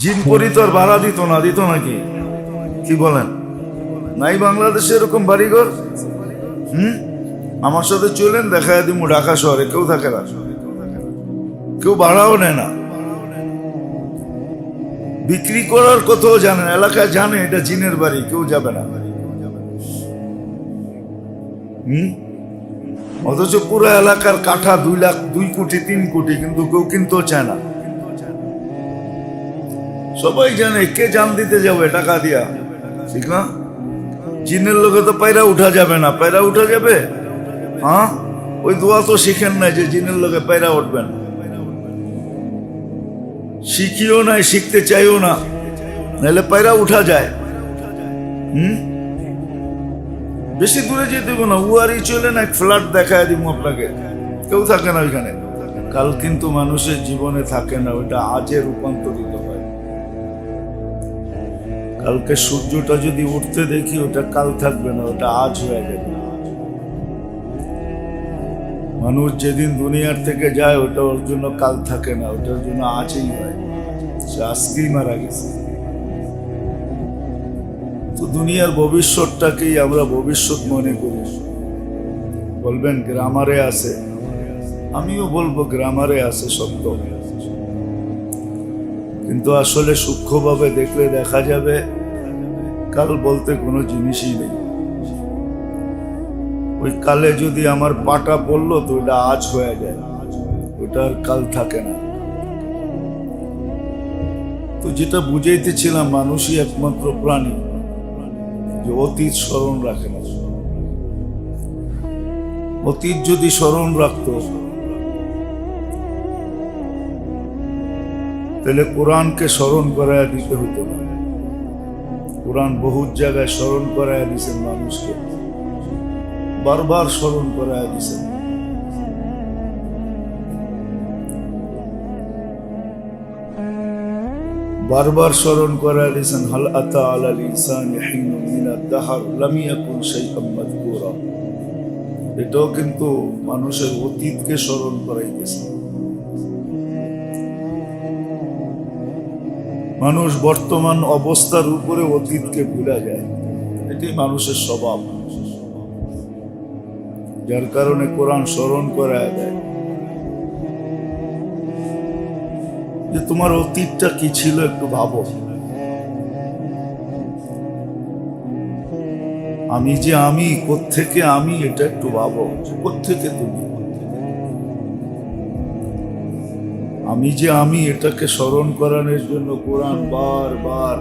জিন পরি তো আর ভাড়া দিত না, দিত নাকি? কি বলেন? নাই বাংলাদেশে এরকম বাড়িঘর? হুম? আমার সাথে চলেন, দেখায় দিমু ঢাকা শহরে, কেউ থাকে না। কেউ ভাড়াও নেয় না। বিক্রি করার কথাও জানেন এলাকায় জানে এটা জিনের বাড়ি, কেউ যাবে না। হুম? অথচ পুরো এলাকার কাঠা দুই লাখ, দুই কোটি, তিন কোটি, কিন্তু কেউ কিনতেও চায় না। সবাই জানে কে জান দিতে যাবে, টাকা দিয়া। ঠিক না? জিনের লোকে তো পায়রা উঠা যাবে না। পায়রা উঠা যাবে? হ্যাঁ? ওই দোয়া তো শিখেন না যে জিনের লোকে পায়রা উঠবেন। শিখিও নাই, শিখতে চাইও না। নাহলে পায়রা উঠা যায়। হুম? বেশি দূরে যেতে দেবো না। উয়ারি চলে না ফ্ল্যাট দেখায় দিব আপনাকে। কেউ থাকে না ওইখানে। কাল কিন্তু মানুষের জীবনে থাকে না, ওইটা আজে রূপান্তরিত হয়। কালকে সূর্যটা যদি উঠতে দেখি, ওটা কাল থাকবে না, ওটা আজ হয়ে যাবে মানুষ যেদিন দুনিয়ার থেকে যায়, ওটা ওর জন্য কাল থাকে না ওটার জন্য আজই হয়। সে আজকেই মারা গেছে। তো দুনিয়ার ভবিষ্যৎটাকেই আমরা ভবিষ্যৎ মনে করি। বলবেন, গ্রামারে আছে। আমিও বলব, গ্রামারে আছে সত্য। কিন্তু আসলে সূক্ষ্মভাবে দেখলে দেখা যাবে কাল বলতে কোনো জিনিসই নেই। ওই কালে যদি আমার পাটা পড়ল তো ওটা আজ হয়ে যায়। ওটা আর কাল থাকে না। তো যেটা বুঝাইতেছিলাম, মানুষই একমাত্র প্রাণী যে অতীত স্মরণ রাখে না। অতীত যদি স্মরণ রাখতো তাহলে কোরআনকে স্মরণ করায় দিতে হতো না। কোরআন বহু জায়গায় স্মরণ করায় দিয়েছেন মানুষকে। বারবার স্মরণ করায় দিয়েছেন বারবার স্মরণ করায় দিয়েছেন হাল আতা আলাল ইনসান হিন দাহার, লাম ইয়াকুন শাইআম মাযকুরা। এটাও কিন্তু মানুষের অতীতকে স্মরণ করাইতেছে। মানুষ বর্তমান অবস্থার উপরে অতীতকে ভুলা যায়। এটি মানুষের স্বভাব। যার কারণে কোরআন স্মরণ করা দেয়। যে তোমার অতীতটা কি ছিল একটু ভাবো। আমি যে আমি, কোত্থেকে আমি, এটা একটু ভাবো। কোত্থেকে তুমি? আমি যে আমি এটাকে স্মরণ করানোর জন্য কোরআন বার বার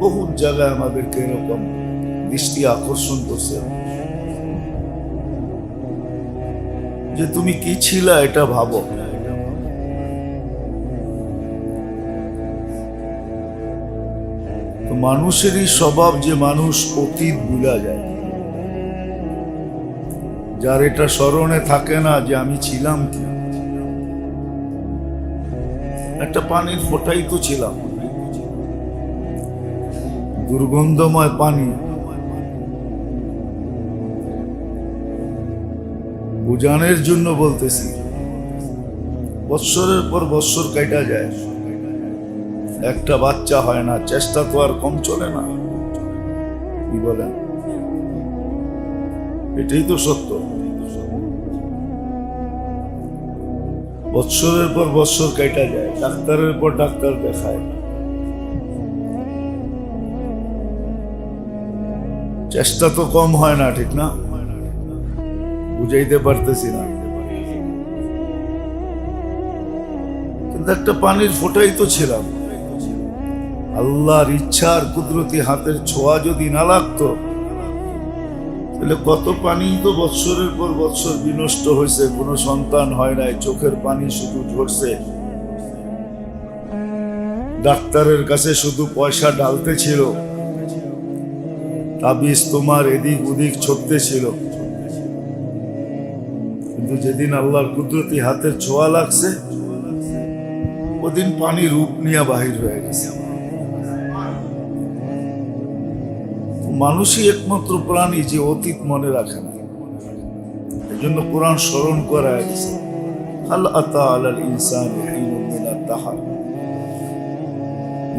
বহু জায়গায় আমাদেরকে এরকম দৃষ্টি আকর্ষণ করছে। যে তুমি কি ছিলা এটা ভাবো? মানুষেরই স্বভাব যে মানুষ অতীত ভুলা যায়। যার এটা স্মরণে থাকে না যে আমি ছিলাম কি? একটা পানির ফোটাই তো ছিলাম। দুর্গন্ধময় পানি। বুঝানোর জন্য বলতেছি। বৎসরের পর বৎসর কাটা যায়। একটা বাচ্চা হয় না, চেষ্টা তো আর কম চলে না। কি বলেন? এটাই তো সত্য। বৎসরের পর বৎসর কেটে যায়, ডাক্তারের পর ডাক্তার দেখায়। চেষ্টা তো কম হয় না, ঠিক না? বুঝাইতে পারতেছি না। কিন্তু একটা পানির ফোটাই তো ছিলাম। আল্লাহর ইচ্ছার কুদরতি হাতের ছোঁয়া যদি না লাগতো তাহলে কত পানি তো বৎসরের পর বৎসর বিনষ্ট হয়েছে, কোনো সন্তান হয় নাই, চোখের পানি শুধু ঝরছে। ডাক্তারের কাছে শুধু পয়সা ডালতে ছিল, তাবিজ তোমার এদিক ওদিক ছড়তে ছিল। কিন্তু যেদিন আল্লাহর কুদরতি হাতের ছোঁয়া লাগছে, ওদিন পানি রূপ নিয়ে বাহির হয়ে গেছে। মানুষই একমাত্র প্রাণী যে অতীত মনে রাখে না। এই জন্য কোরআন স্মরণ করা হাল আতা ইনসান দাহার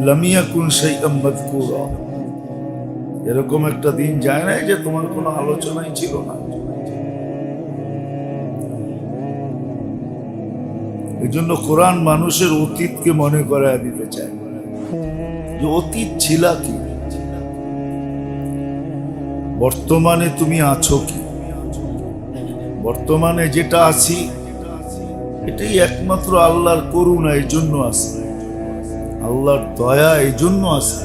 লামিয়া কুন সেই এরকম একটা দিন যায় না যে তোমার কোনো আলোচনাই ছিল না। এই জন্য কোরআন মানুষের অতীতকে মনে করায় দিতে চায়। যে অতীত ছিল কি? বর্তমানে তুমি আছো কি? বর্তমানে যেটা আছি, এটাই একমাত্র আল্লাহর করুণা এই জন্য আছে। আল্লাহর দয়া এই জন্য আছে।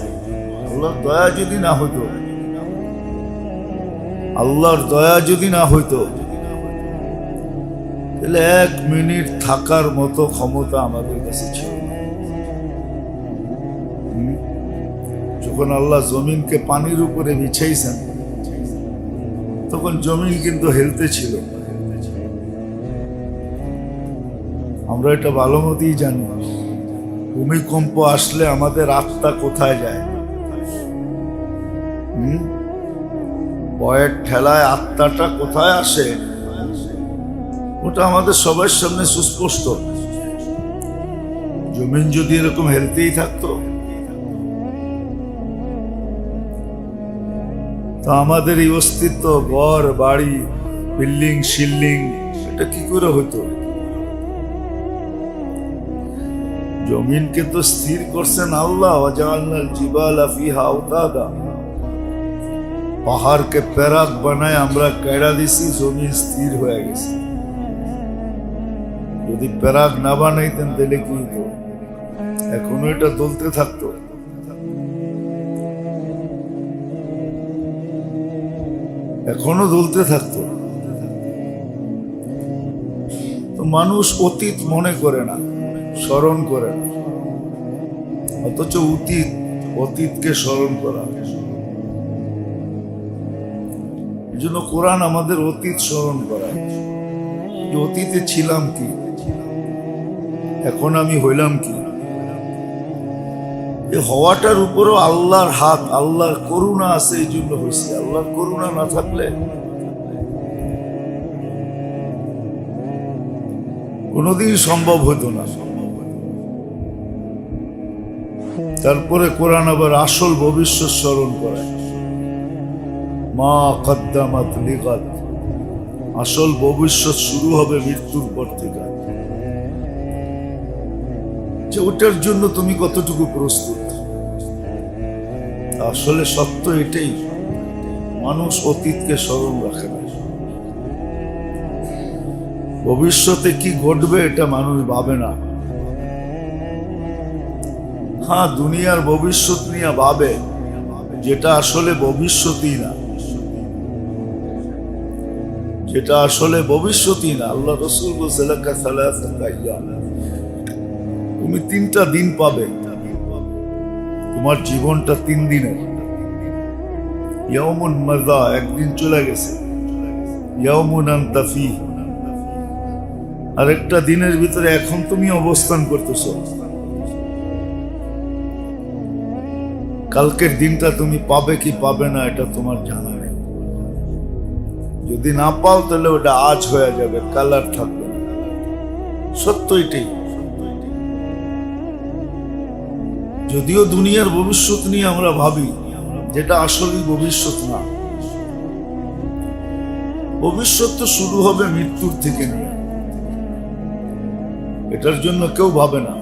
আল্লাহর দয়া যদি না হতো আল্লাহর দয়া যদি না হইতো, তাহলে এক মিনিট থাকার মতো ক্ষমতা আমাদের কাছে ছিল যখন আল্লাহ জমিনকে পানির উপরে বিছাইছেন তখন জমিন কিন্তু হেলতে ছিল। আমরা এটা ভালো মতোই জানি। ভূমিকম্প আসলে আমাদের আত্মা কোথায় যায়? পয়ের ঠেলায় আত্মাটা কোথায় আসে? ওটা আমাদের সবার সামনে সুস্পষ্ট। জমিন যদি এরকম হেলতেই থাকতো তো আমাদের এই অস্তিত্ব, ঘর, বাড়ি, বিল্ডিং, শিল্ডিং, এটা কি করে হতো? জমিনকে তো স্থির করছেন আল্লাহ ওয়াজাআলনাল জিবালা ফিহা আওতাদা পাহাড়কে প্যারাক বানায় আমরা কেড়া দিছি, জমিন স্থির হয়ে গেছে। যদি প্যারাক না বানাইতেন, তাহলে কি হতো? এখনও এটা দলতে থাকতো। এখনও দুলতে থাকতো। তো মানুষ অতীত মনে করে না, স্মরণ করে না। অথচ অতীত, অতীতকে স্মরণ করা। এই জন্য কোরআন আমাদের অতীত স্মরণ করা। অতীতে ছিলাম কি? এখন আমি হইলাম কি? এই হওয়াটার উপরও আল্লাহর হাত, আল্লাহর করুণা আছে এই জন্য হয়েছে। আল্লাহর করুণা না থাকলে কোনোদিন সম্ভব হতো না। তারপরে কোরআন আবার আসল ভবিষ্যৎ স্মরণ করায়। মা কদ্দামাত লিগাত। আসল ভবিষ্যৎ শুরু হবে মৃত্যুর পর থেকে। যে ওটার জন্য তুমি কতটুকু প্রস্তুত? আসলে সত্য এটাই, মানুষ অতীতকে স্মরণ রাখে না। ভবিষ্যতে কি ঘটবে এটা মানুষ ভাবে না। হ্যাঁ দুনিয়ার ভবিষ্যৎ নিয়ে ভাবে, যেটা আসলে ভবিষ্যতই না। যেটা আসলে ভবিষ্যতই না। আল্লাহ রসুল বলছে "লাকা তুমি তিনটা দিন পাবে। তোমার জীবনটা তিন দিনের। ইয়ামুন মাজা একদিন চলে গেছে। ইয়ামুন আন্তাফি আরেকটা দিনের ভিতরে এখন তুমি অবস্থান করতেছ। কালকের দিনটা তুমি পাবে কি পাবে না, এটা তোমার জানা নেই। যদি না পাও, তাহলে ওটা আজ হয়ে যাবে কালার থাকবে না। সত্য এটাই। যদিও দুনিয়ার ভবিষ্যৎ নিয়ে আমরা ভাবি, যেটা আসলেই ভবিষ্যৎ না। ভবিষ্যৎ তো শুরু হবে মৃত্যুর থেকে নিয়ে। এটার জন্য কেউ ভাবে না।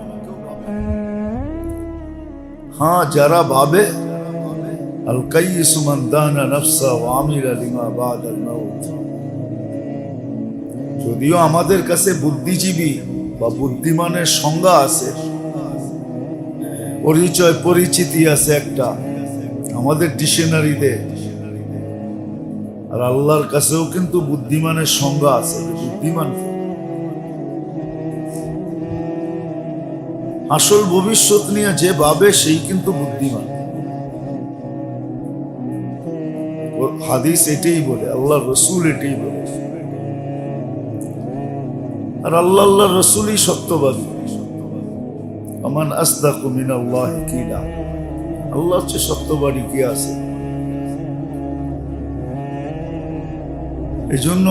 হ্যাঁ যারা ভাবে যদিও আমাদের কাছে বুদ্ধিজীবী বা বুদ্ধিমানের সংজ্ঞা আছে পরিচয়, পরিচিতি আছে একটা। আমাদের ডিকশনারিতে। আর আল্লাহর কাছেও কিন্তু বুদ্ধিমানের সংজ্ঞা আছে বুদ্ধিমান আসল ভবিষ্যৎ নিয়ে যে ভাবে, সেই কিন্তু বুদ্ধিমান। হাদিস এটাই বলে আল্লাহ রসুল এটাই বলে। আর আল্লাহ আল্লাহ রসুলই সত্যবাদী। আমান আসদাকু মিনাল্লাহ কিলা। আল্লাহ হচ্ছে কি আছে? এই জন্য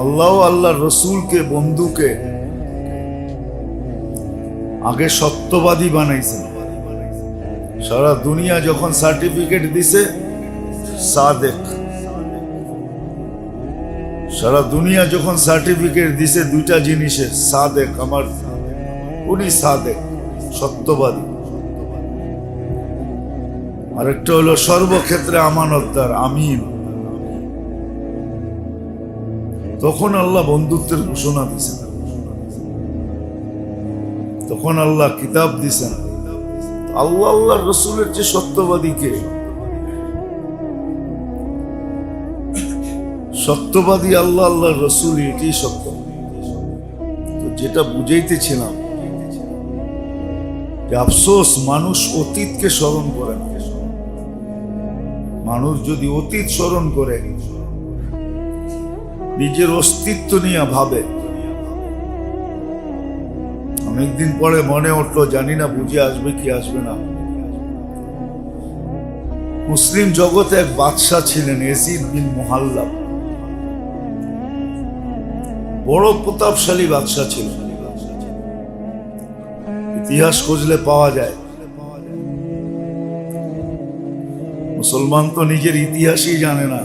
আল্লাহ আল্লাহ রসুলকে, বন্ধুকে আগে সত্যবাদী বানাইছেন। সারা দুনিয়া যখন সার্টিফিকেট দিছে, সাদেক। সারা দুনিয়া যখন সার্টিফিকেট দিছে দুইটা জিনিসে, সাদেক, আমার উনি সাদেক সত্যবাদী। আরেকটা হলো সর্বক্ষেত্রে আমানতদার, আমিন। তখন আল্লাহ বন্ধুত্বের ঘোষণা দিছেন তখন আল্লাহ কিতাব দিছেন আল্লাহ আল্লাহ রসুলের যে সত্যবাদী কে? সত্যবাদী আল্লাহ আল্লাহ রসুল এটি সত্য। তো যেটা বুঝাইতেছিলাম আফসোস, মানুষ অতীতকে স্মরণ করে না। মানুষ যদি অতীত স্মরণ করে, নিজের অস্তিত্ব নিয়ে ভাবে। অনেকদিন পরে মনে উঠল, জানি না বুঝে আসবে কি আসবে না। মুসলিম জগতে এক বাদশাহ ছিলেন, এসিদ বিন মোহাল্লা বড় প্রতাপশালী বাদশাহ ছিলেন। ইতিহাস খুঁজলে পাওয়া যায়। মুসলমান তো নিজের ইতিহাসই জানে না।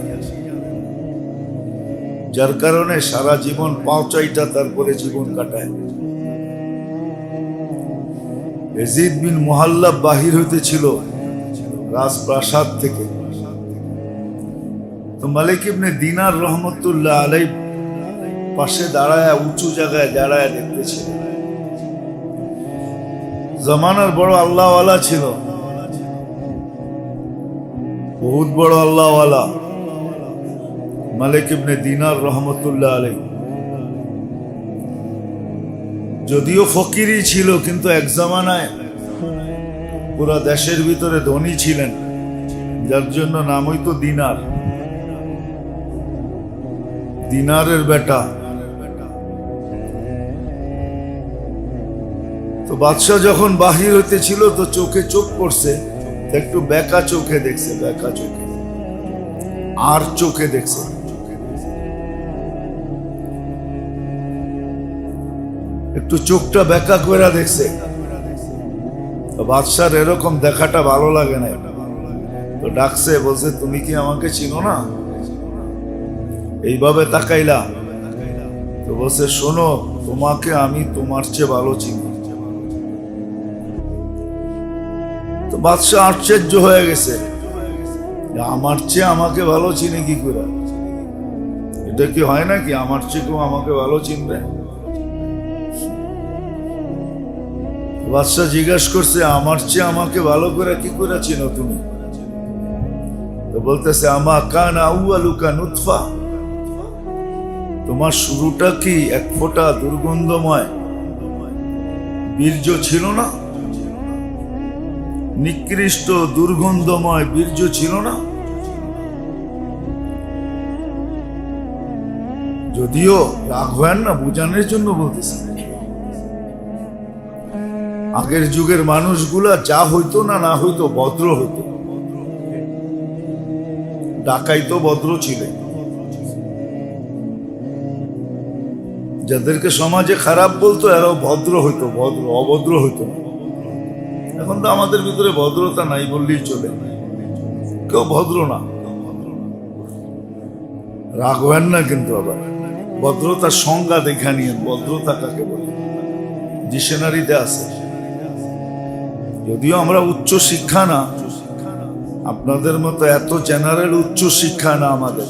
যার কারণে সারা জীবন পাঁচাইটা তারপরে জীবন কাটায়। এজিদ বিন মোহাল্লা বাহির হইতেছিল রাজপ্রাসাদ থেকে। তো মালিক ইবনে দিনার রহমতুল্লাহ আলাই পাশে দাঁড়ায়, উঁচু জায়গায় দাঁড়ায় দেখতেছিল জমানার বড় আল্লাহওয়ালা ছিল। বহুত বড় আল্লাহওয়ালা। মালিক ইবনে দিনার রহমতুল্লাহ আলাই যদিও ফকিরই ছিল, কিন্তু এক জামানায় পুরা দেশের ভিতরে ধনী ছিলেন। যার জন্য নাম হইতো দিনার। দিনারের বেটা। বাদশাহ যখন বাহির হইতে ছিল তো চোখে চোখ পড়ছে একটু বেকা চোখে দেখছে, বেকা চোখে। আর চোখে দেখছে একটু চোখটা বেকা করে দেখছে। বাদশার এরকম দেখাটা ভালো লাগে না তো ডাকছে, বলছে, তুমি কি আমাকে চিনো না? এইভাবে তাকাইলা। তো বলছে, শোনো, তোমাকে আমি তোমার চেয়ে ভালো চিনি। তো বাদশাহ আশ্চর্য হয়ে গেছে। আমার চেয়ে আমাকে ভালো চিনে কি করে? এটা কি হয় নাকি? আমার চেয়ে কেউ আমাকে ভালো চিনবে? বাদশাহ জিজ্ঞাসা করছে, আমার চেয়ে আমাকে ভালো করে কি করে চিনো তুমি? তো বলতেছে, আমা কান আউআলুকা নুতফা। তোমার শুরুটা কি এক ফোঁটা দুর্গন্ধময়? বীর্য ছিল না? নিকৃষ্ট দুর্গন্ধময় বীর্য ছিল না? যদিও রাগ হয় না বোঝানোর জন্য বলতেছে, আগের যুগের মানুষগুলা যা হইতো না না হইতো ভদ্র হইতো। ডাকাই তো ভদ্র ছিল। যাদেরকে সমাজে খারাপ বলতো, এরাও ভদ্র হইতো, ভদ্র, অভদ্র হইতো না। এখন তো আমাদের ভিতরে ভদ্রতা নাই বললেই চলে। কেউ ভদ্র না। রাগ হবেন না কিন্তু আবার। ভদ্রতার সংজ্ঞা দেখা নিয়ে ভদ্রতা কাকে বলে? ডিকশনারিতে আছে। যদিও আমরা উচ্চ শিক্ষা না, আপনাদের মতো এত জেনারেল উচ্চ শিক্ষা না আমাদের।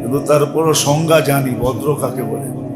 কিন্তু তারপরও সংজ্ঞা জানি, ভদ্র কাকে বলে?